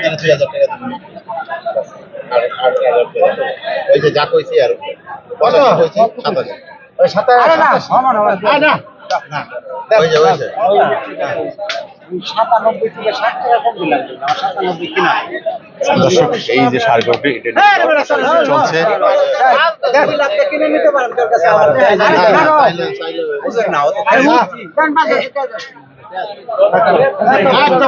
আপনার দুই হাজার টাকা দিবেন আর আট হাজার টাকা। ওই যে যা কইছি আর কত কইছি সাত হাজার ওই সাথে আরে না সমান হবে না না ওই যে সাতানব্বই থেকে ষাট টাকা কম দিলাম আমার সাতানব্বই কিনা দর্শক এই যে সার গরুটি চলছে কিনে নিতে পারেন আচ্ছা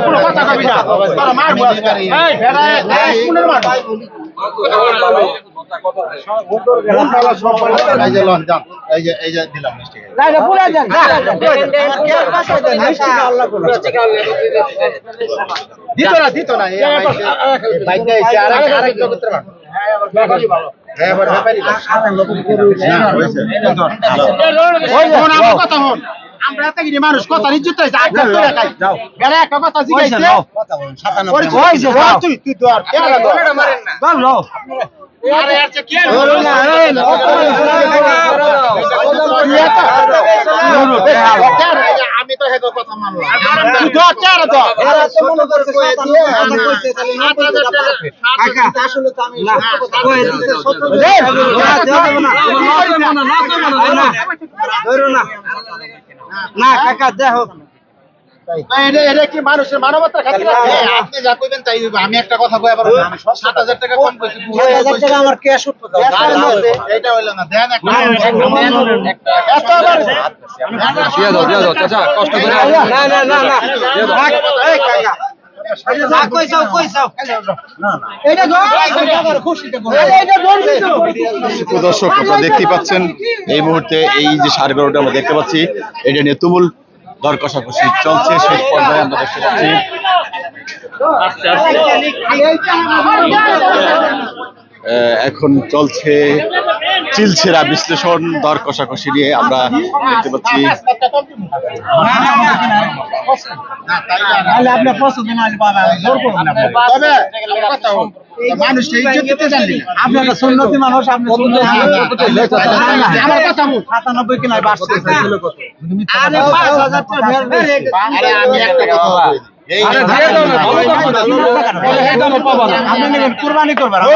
দিত না দিত না বাইকটা এসে আর আরেক জগতের মানুষ হ্যাঁ এবার আমার কথা হন আমরা মানুষ কথা হয়েছে করে খাই বেড়া একটা কথা তুই তুই আরে আর কে আমি তো হেগো কথা মানলাম তুই চার তো না কাকা কইবেন তাই হইবো। আমি একটা কথা কই আবার সাত হাজার টাকা কম আমার ক্যাশ উঠতো এইটা হইল না দেন একটা এত আবার দিয়ে দাও দিয়ে দাও চাচা কষ্ট করে না না না না দর্শক আপনারা দেখতে পাচ্ছেন এই মুহূর্তে এই যে সার গরুটা আমরা দেখতে পাচ্ছি এটা নিয়ে তুমুল দর কষাকষি চলছে। শেষ পর্যায়ে আমরা দেখতে পাচ্ছি। আহ, এখন চলছে চিলছেরা বিশ্লেষণ দর কষাকষি নিয়ে আমরা দেখতে পাচ্ছি। আরে আমি একটা কথা কুরবানি কইছে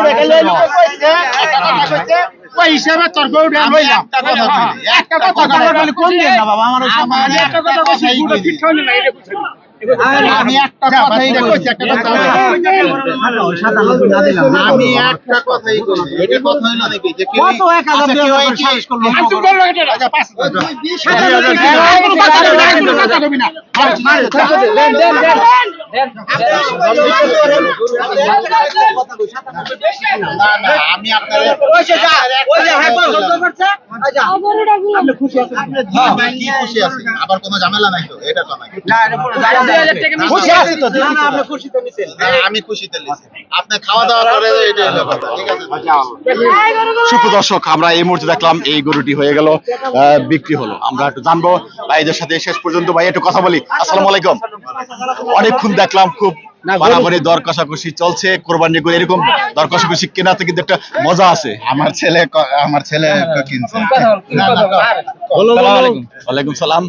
ওই হিসাবে তোর গৌড়া লইলাম একটা কথা কোন দিন না বাবা আমার একটা কথা কইছি পুরো ঠিক হইল না এটা আমি একটা কথাই কইছি একটা কথা সাতানব্বই না দিলাম আমি একটা কথাই কইছি এটা কথা হইল নাকি যে কেউ কত এক হাজার দুই হাজার করে সালিশ করল আর তুই বলল এটা আচ্ছা পাঁচ কবি না দেন দেন দেন না না আমি আপনার আমি খুশি আছি আবার কোনো ঝামেলা নাই তো এটা তো খুশি আছি আপনি খুশি না, আমি খুশিতে লিখছি খাওয়া দাওয়া করে এটা হলো কথা ঠিক আছে সুপ্রিয় দর্শক আমরা এই মুহূর্তে দেখলাম এই গরুটি হয়ে গেল বিক্রি হলো আমরা একটু জানব ভাইদের সাথে শেষ পর্যন্ত ভাই একটু কথা বলি আসসালামু আলাইকুম অনেকক্ষণ দেখলাম খুব বাড়াবাড়ি দর কষাকষি চলছে কোরবানি করে এরকম দর কষাকষি কেনাতে কিন্তু একটা মজা আছে আমার ছেলে আমার ছেলে কিনছে ওয়ালাইকুম সালাম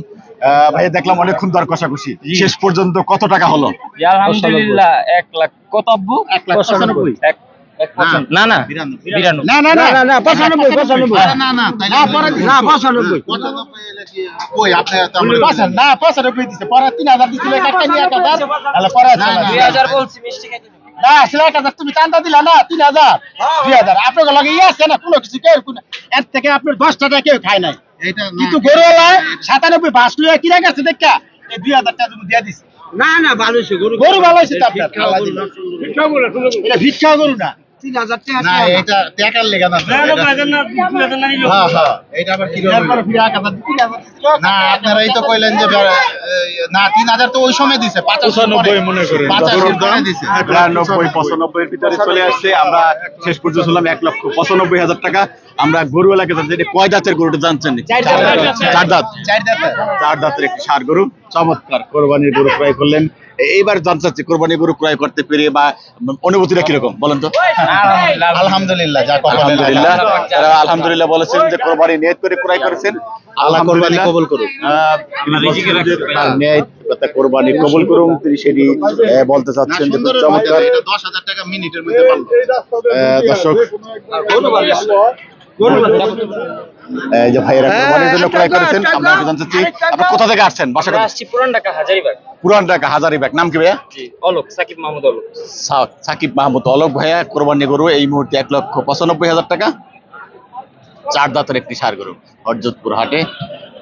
ভাই দেখলাম অনেকক্ষণ দর কষাকষি শেষ পর্যন্ত কত টাকা হলো আলহামদুলিল্লাহ এক লাখ কত আব্বু এক লাখ পঁচানব্বই। এক এক পঁচান- না না বিরানব্বই। বিরানব্বই না না না না না পঁচানব্বই পঁচানব্বই না না না, পরে না পঁচানব্বই তিন হাজার দিছিল এক হাজার তাহলে পরে না, না, দুই হাজার বলছি মিষ্টি খাইতে না আসলে এক হাজার তুমি চান্দা দিলা না তিন হাজার দুই হাজার আপনাকে লগে ইয়ে আছে না কোনো কিছু কেউ এর থেকে আপনার দশ টাকা কেউ খায় নাই কিন্তু গরুওয়ালায় সাতানব্বই বাস লুয়ে কিনে গেছে দেখা এই দুই হাজার টাকা দিয়ে দিছে না না ভালো হয়েছে গরু গরু ভালো হয়েছে। এটা ভিক্ষা গরু না তিন হাজার টাকা এটা টাকার লেগা না হ্যাঁ হ্যাঁ এটা আবার কি এরপরে ফিরে এক হাজার তিন হাজার দিছিল। না আপনারাই তো কইলেন যে না তিন হাজার তো ওই সময় দিছে পঁচানব্বই মনে করেন পঁচানব্বই এর ভিতরে চলে আসছে আমরা শেষ পর্যন্ত শুনলাম এক লক্ষ পঁচানব্বই হাজার টাকা আমরা গরুওয়ালাকে এটা কয় দাঁতের গরুটা জানছেন চার দাঁত চার দাঁতের একটি সার গরু। চমৎকার কোরবানির গরু ক্রয় করলেন। এইবার জানতে চাচ্ছি কোরবানি গরু ক্রয় করতে পেরে বা অনুভূতিটা কীরকম? বলেন তো। আলহামদুলিল্লাহ। আলহামদুলিল্লাহ তারা আলহামদুলিল্লাহ। বলেছেন যে কোরবানি নিয়ত করে ক্রয় করেছেন আল্লাহ কোরবানি কবুল করুক। যে তার কোরবানি কবুল করুন। তিনি সেটি বলতে চাচ্ছেন সুন্দর চমৎকার। দর্শক যে ভাইয়েরা কোরবানির জন্য ক্রয় করেছেন আমরা জানতে চাচ্ছি আপনার কোথা থেকে আসছেন? বাসা কোথায়? আসছি পুরান ঢাকা হাজারিবাগ। পুরান ঢাকা হাজারিবাগ। নাম কি ভাইয়া? জি অলোক সাকিব মাহমুদ অলোক। সা- সাকিব মাহমুদ অলোক ভাইয়া কোরবানি গরু এই মুহূর্তে এক লক্ষ পঁচানব্বই হাজার টাকা। চার দাঁতের একটি সার গরু হরজতপুর হাটে।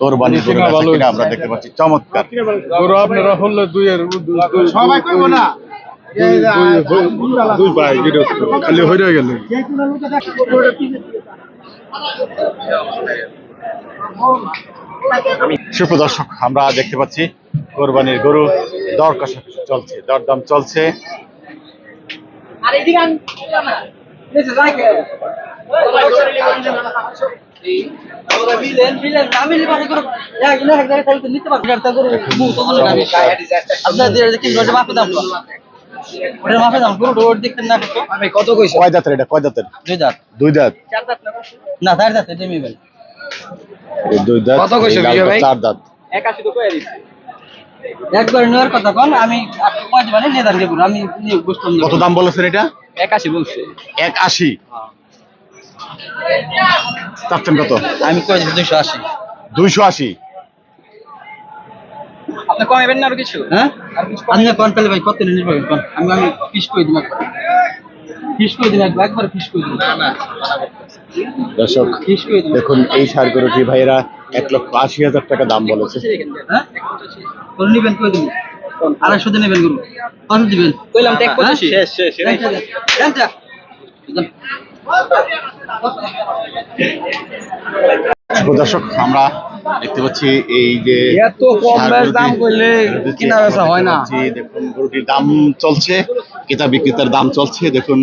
কোরবানি গরু বেচা কিনা আমরা দেখতে পাচ্ছি। চমৎকার। গরু আপনারা হলে দুইয়ের সবাই কইব না? দুই ভাই গৃহস্থ। খালি হইয়া গেল। সুপ্রদর্শক আমরা দেখতে পাচ্ছি কোরবানির গরু। দর কষাকষি চলছে দরদাম চলছে। আমি কত কইছি কয় দাঁতের এটা? কয় দাঁতের? দুই দাঁত। দুই দাঁত? না চার দাঁত এটা মিবেন এই দুই দাঁত কত কইছো এই লালটা বিজয় ভাই? চার দাঁত। একবার নেওয়ার কথা কোন আমি কয় দিবেন? নেদার দেব আমি বুঝতাম কত দাম বলেছেন এটা? একাশি বলছে। এক আশি চাচ্ছেন কত? আমি দুইশো আশি। দুইশো আশি। আপনি না আরও কিছু? হ্যাঁ? আপনি কোন পেলে ভাই কত নিয়ে পাবেন কোন আমি আমি ফিস করে দিন একবার ফিস করে দিন একবার একবার ফিস করে দিন দর্শক করে দিন দেখুন এই সার গরুটি ভাইয়েরা এক লক্ষ আশি হাজার টাকা দাম বলেছে। হ্যাঁ? কোন নিবেন কই দিবেন? আড়াইশো দিয়ে নেবেন গুরু। কত দিবেন। কইলাম তো শেষ শেষ দর্শক আমরা দেখতে পাচ্ছি এই যে এত কম দাম করলে কিনা বেচা হয় না। দেখুন গরুটির দাম চলছে ক্রেতা বিক্রেতার দাম চলছে দেখুন।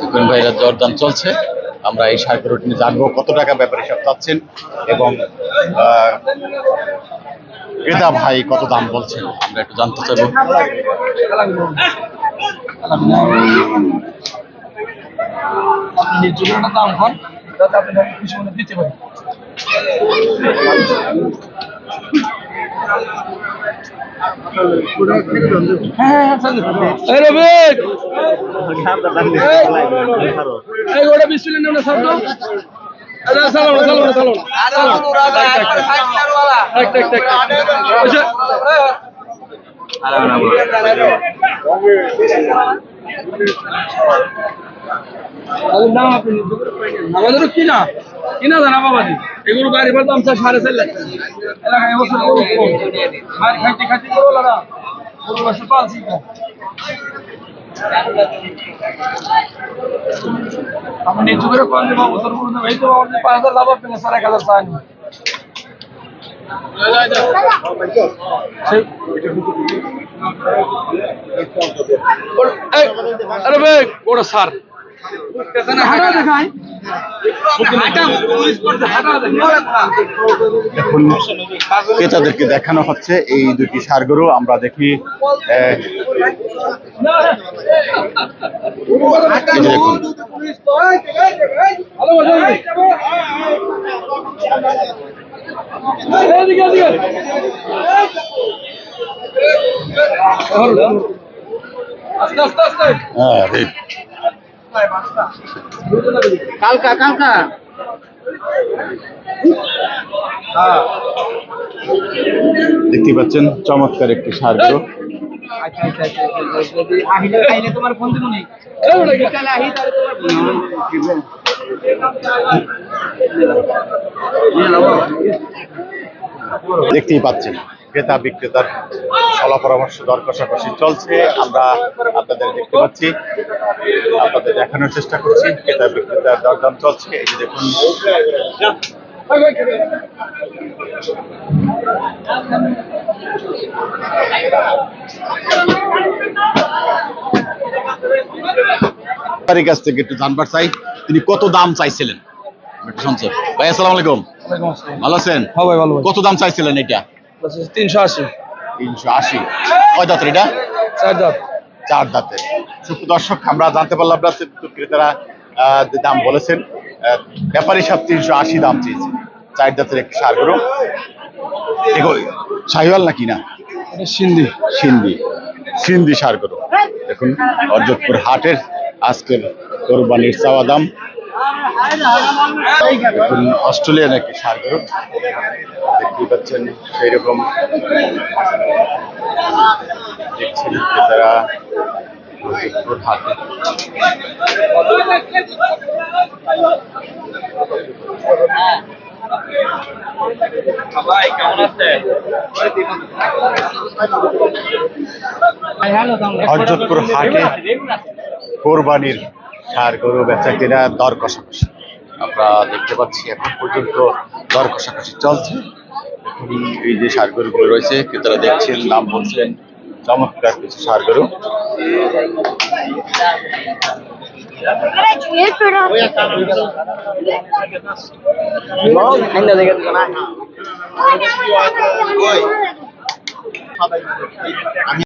দেখুন ভাইরা দরদাম চলছে। আমরা এই সার গরুটি নিয়ে জানব কত টাকা ব্যাপারে সব চাচ্ছেন এবং ক্রেতা ভাই কত দাম বলছেন আমরা একটু জানতে চাইব। আপনি জীবনটা দাম কোন যাতে আপনি কিছু দিতে পারেন হ্যাঁ আমাদেরও কিনা কিনা জানা বাবাজি? এগুলো গাড়ি দাম চাই সাড়ে চার লাখ। এলাকায় এবছর খাইতে খাইতে লাগা পালছি। আমি নিচু করে কম দিব বছর পুরো এই তো আপনি পাঁচ হাজার লাভ আপনি স্যার এক হাজার চান আরে ভাই ওটা স্যার। দেখুন ক্রেতাদেরকে দেখানো হচ্ছে এই দুটি সার গরু। আমরা দেখি আস্তে আস্তে আস্তে কালকা কালকা। দেখতেই পাচ্ছেন চমৎকার একটি সার গরু। তাহলে তোমার ফোন দিব। দেখতেই পাচ্ছেন। ক্রেতা বিক্রেতার সলা পরামর্শ দর কষাকষি চলছে। আমরা আপনাদের দেখতে পাচ্ছি আপনাদের দেখানোর চেষ্টা করছি ক্রেতা বিক্রেতার দরদাম চলছে। এই যে দেখুন কাছ থেকে একটু জানবার চাই তিনি কত দাম চাইছিলেন? ভাই আসসালামু আলাইকুম। ভালো আছেন? হ্যাঁ কত দাম চাইছিলেন এটা তিনশো আশি। তিনশো আশি। কয় দাঁতের এটা? চার দাঁত। চার দাঁতের। সুপ্র দর্শক আমরা জানতে পারলাম ক্রেতারা দাম বলেছেন ব্যাপারী সব তিনশো আশি দাম চেয়েছে। চার দাঁতের একটি সার গরু। শাহিওয়াল নাকি না? সিন্ধি। সিন্ধি। সিন্ধি সার গরু। দেখুন অর্জতপুর হাটের আজকের কোরবানির চাওয়া দাম। দেখুন অস্ট্রেলিয়ান একটি সার গরু? দেখতেই পাচ্ছেন সেই রকম দেখছেন হাটে ভাই হাটে কোরবানির সার গরু বেচা কেনা দর কষাকষি। আমরা দেখতে পাচ্ছি এখন পর্যন্ত দর কষাকষি চলছে। এই যে সারগরুগুলো রয়েছে ক্রেতারা দেখছেন নাম বলছেন চমৎকার কিছু সার গরু আমি